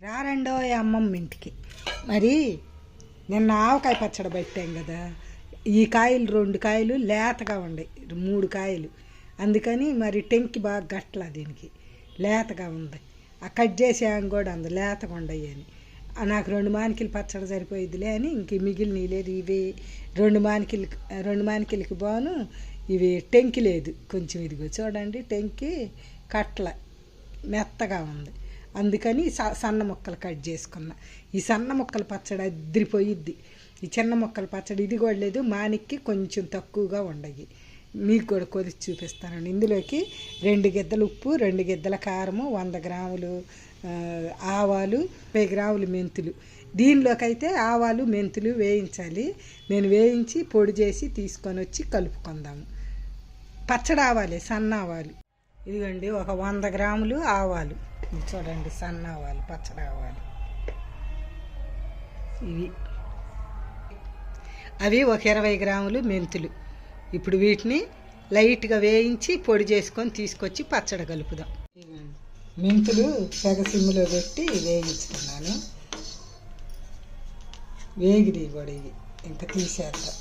రారండో అమ్మమ్మ ఇంటికి. మరి నిన్న ఆవకాయ పచ్చడి పెట్టాం కదా ఈ కాయలు రెండు కాయలు లేతగా ఉన్నాయి మూడు కాయలు. అందుకని మరి టెంకి బాగా గట్ల దీనికి లేతగా ఉంది. ఆ కట్ చేసాం కూడా అంది లేతగా ఉండయి అని. నాకు రెండు మానికిలు పచ్చడి సరిపోయిద్దిలే అని ఇంక మిగిలిన లేదు ఇవి రెండు మానికిలు రెండు మానికిలకి బాను ఇవి టెంకి లేదు. కొంచెం ఇదిగో చూడండి టెంకి కట్ల మెత్తగా ఉంది. అందుకని స- సన్న ముక్కలు కట్ చేసుకున్నా. ఈ సన్న ముక్కల పచ్చడి అద్దరిపోయిద్ది ఈ చిన్న ముక్కల పచ్చడి ఇది కూడా లేదు మానికి కొంచెం తక్కువగా ఉండయి. మీకు కూడా కొలిచి చూపిస్తానండి. ఇందులోకి రెండు గిద్దలు ఉప్పు రెండు గిద్దల కారము వంద గ్రాములు ఆవాలు ముప్పై గ్రాములు మెంతులు. దీనిలోకైతే ఆవాలు మెంతులు వేయించాలి. నేను వేయించి పొడి చేసి తీసుకొని వచ్చి కలుపుకుందాము. పచ్చడి ఆవాలి సన్న ఆవాలు. ఇదిగోండి ఒక వంద గ్రాములు ఆవాలు. చూడండి సన్న ఆవాలు పచ్చడి ఆవాలు ఇవి. అవి ఒక ఇరవై గ్రాములు మెంతులు. ఇప్పుడు వీటిని లైట్గా వేయించి పొడి చేసుకొని తీసుకొచ్చి పచ్చడి కలుపుదాం. మెంతులు సెగ సిమ్లో పెట్టి వేయించుకున్నాను. వేగిరి కూడా ఇవి. ఇంకా తీసేద్దాం.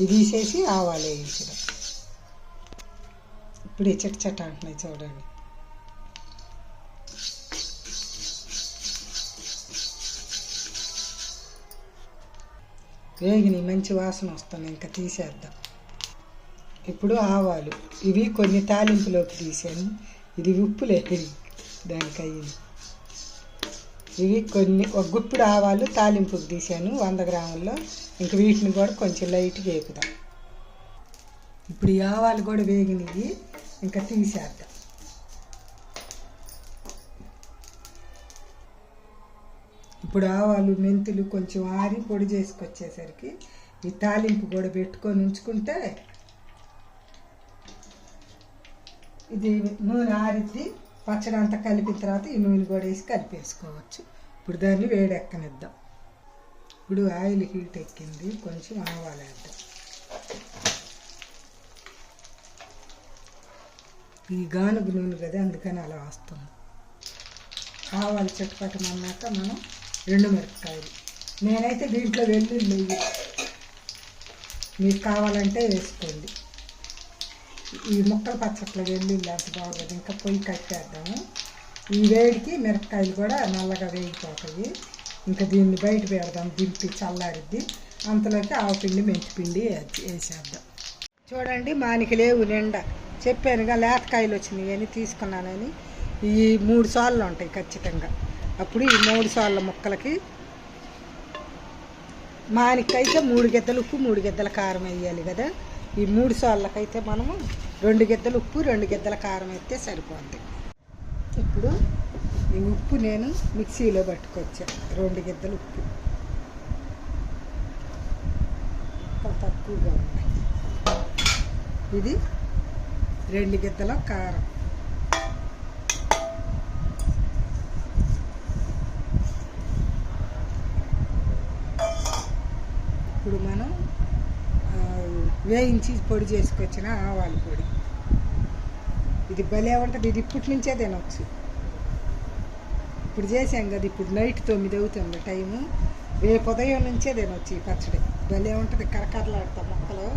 ఇది తీసేసి ఆవాలు వేయించడం. ఇప్పుడు ఈ చెట్టు అంటున్నాయి చూడండి. వేగిని మంచి వాసన వస్తుంది ఇంకా తీసేద్దాం. ఇప్పుడు ఆవాలు. ఇవి కొన్ని తాలింపులోకి తీసాను ఇది ఉప్పు లేదు దానికి అయ్యింది ఇవి కొన్ని ఒక గుప్పుడు ఆవాలు తాలింపుకి తీసాను వంద గ్రాముల్లో. ఇంక వీటిని కూడా కొంచెం లైట్గా వేపుదాం. ఇప్పుడు ఈ ఆవాలు కూడా వేగినవి. ఇంకా తీసేద్దాం. ఇప్పుడు ఆవాలు మెంతులు కొంచెం ఆరి పొడి చేసుకొచ్చేసరికి ఈ తాలింపు కూడా పెట్టుకొని ఉంచుకుంటే ఇది నూనె ఆరిద్ది పచ్చడి అంతా కలిపిన తర్వాత ఈ నూనె కూడా వేసి కలిపేసుకోవచ్చు. ఇప్పుడు దాన్ని వేడెక్కనిద్దాం. ఇప్పుడు ఆయిల్ హీట్ ఎక్కింది కొంచెం ఆవాలు వేద్దాం ఈ గానుగు నూనె కదా అందుకని అలా వస్తుంది ఆవాలు చెట్టుపట్టమన్నాక మనం రెండు మిరపకాయలు. నేనైతే దీంట్లో వెల్లుల్లి మీకు కావాలంటే వేసుకోండి. ఈ ముక్కల పచ్చట్లో వెల్లుల్లి అంత బాగోదు ఇంకా పొయ్యి కట్టేద్దాము ఈ వేడికి మిరపకాయలు కూడా నల్లగా వేగిపోతాయి. ఇంకా దీన్ని బయట పెడదాం. దింపి చల్లారిద్ది. అంతలోకి ఆవు పిండి పిండి వేసేద్దాం. చూడండి మానికి లేవు నిండా. చెప్పానుగా లేతకాయలు వచ్చినాయి అని తీసుకున్నానని. ఈ మూడు సార్లు ఉంటాయి ఖచ్చితంగా. అప్పుడు ఈ మూడు సార్ల ముక్కలకి మానికైతే మూడు గిద్దలు ఉప్పు మూడు గిద్దల కారం వేయాలి కదా. ఈ మూడు సార్లకైతే మనము రెండు గెద్దలు ఉప్పు రెండు గిద్దల కారం వేస్తే సరిపోద్ది. ఇప్పుడు ఈ ఉప్పు నేను మిక్సీలో పట్టుకొచ్చా రెండు గెద్దలు ఉప్పు. తక్కువగా ఉంది ఇది రెండు గిద్దల కారం. ఇప్పుడు మనం వేయించి పొడి చేసుకొచ్చిన ఆవాల పొడి. ఇది భలే ఉంటుంది. ఇది ఇప్పటి నుంచే తినొచ్చు. ఇప్పుడు చేసాం కదా ఇప్పుడు నైట్ తొమ్మిది అవుతుంది టైము. రేపు ఉదయం నుంచే తినొచ్చు ఈ పచ్చడి. భలే ఉంటుంది. కరకరలాడతాం మొక్కలు.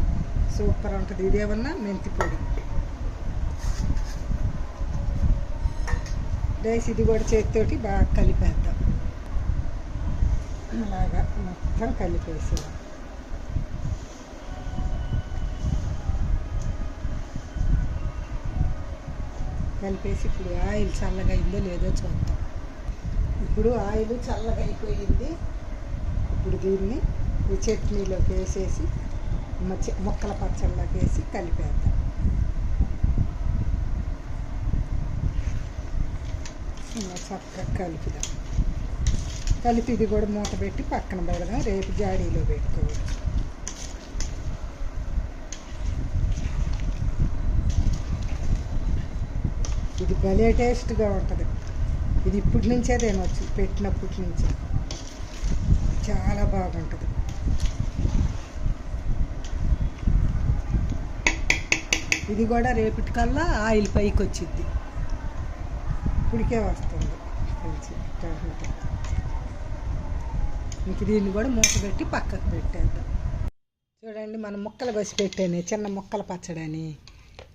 సూపర్ ఉంటుంది. ఇదేమన్నా మెంతి పొడి. రైస్ ఇది కూడా చేతితోటి బాగా కలిపేద్దాం. అలాగా మొత్తం కలిపేసాం కలిపేసి ఇప్పుడు ఆయిల్ చల్లగా అయిందో లేదో చూద్దాం. ఇప్పుడు ఆయిల్ చల్లగా అయిపోయింది. ఇప్పుడు దీన్ని ఈ చట్నీలోకి వేసేసి మచ్చ- ముక్కల పచ్చళ్ళలోకి వేసి కలిపేద్దాం. ఇలా చక్కగా కలుపుదాం. కలిపి ఇది కూడా మూత పెట్టి పక్కన పెడదాం. రేపు జాడీలో పెట్టుకోవచ్చు. ఇది భలే టేస్ట్గా ఉంటుంది. ఇది ఇప్పటి నుంచే తినవచ్చు పెట్టినప్పటి నుంచే. చాలా బాగుంటుంది. ఇది కూడా రేపటికల్లా ఆయిల్ పైకి వచ్చింది ఇప్పటికే వస్తుంది ఇంక దీన్ని కూడా మూత పెట్టి పక్కకు పెట్టేద్దాం. చూడండి మనం ముక్కలు కోసి పెట్టాను చిన్న ముక్కల పచ్చడని.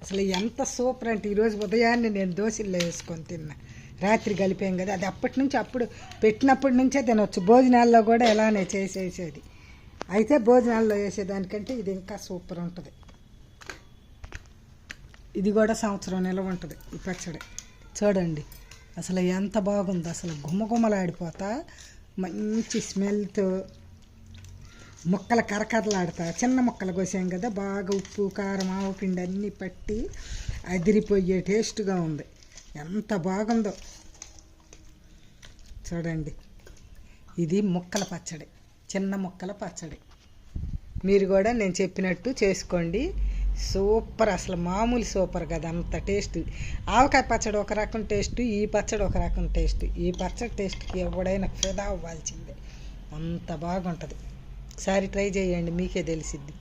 అసలు ఎంత సూపర్ అంటే ఈరోజు ఉదయాన్నే నేను దోశల్లో వేసుకొని తిన్నా. రాత్రి కలిపాం కదా అది అప్పటి నుంచి అప్పుడు పెట్టినప్పటి నుంచే తినొచ్చు. భోజనాల్లో కూడా ఎలానే చేసేసేది. అయితే భోజనాల్లో వేసేదానికంటే ఇది ఇంకా సూపర్ ఉంటుంది. ఇది కూడా సంవత్సరం నిలవ ఉంటుంది ఈ పచ్చడి. చూడండి అసలు ఎంత బాగుంది. అసలు గుమ్మగుమ్మలాడిపోతా మంచి స్మెల్తో ముక్కలు కరకరలాడతా చిన్న ముక్కలు కోసాం కదా బాగా ఉప్పు కారం ఆవు పిండి అన్నీ పట్టి అదిరిపోయే టేస్ట్గా ఉంది. ఎంత బాగుందో. చూడండి. ఇది ముక్కల పచ్చడి. చిన్న ముక్కల పచ్చడి. మీరు కూడా నేను చెప్పినట్టు చేసుకోండి. సూపర్ అసలు మామూలు సూపర్ కదా అంత టేస్ట్ ఆవకాయ పచ్చడి ఒక రకం టేస్ట్ ఈ పచ్చడి ఒక రకం టేస్ట్ ఈ పచ్చడి టేస్ట్కి ఎవడైనా ఫిదా అవ్వాల్సిందే. అంత బాగుంటుంది. ఒకసారి ట్రై చేయండి మీకే తెలిసిద్ది.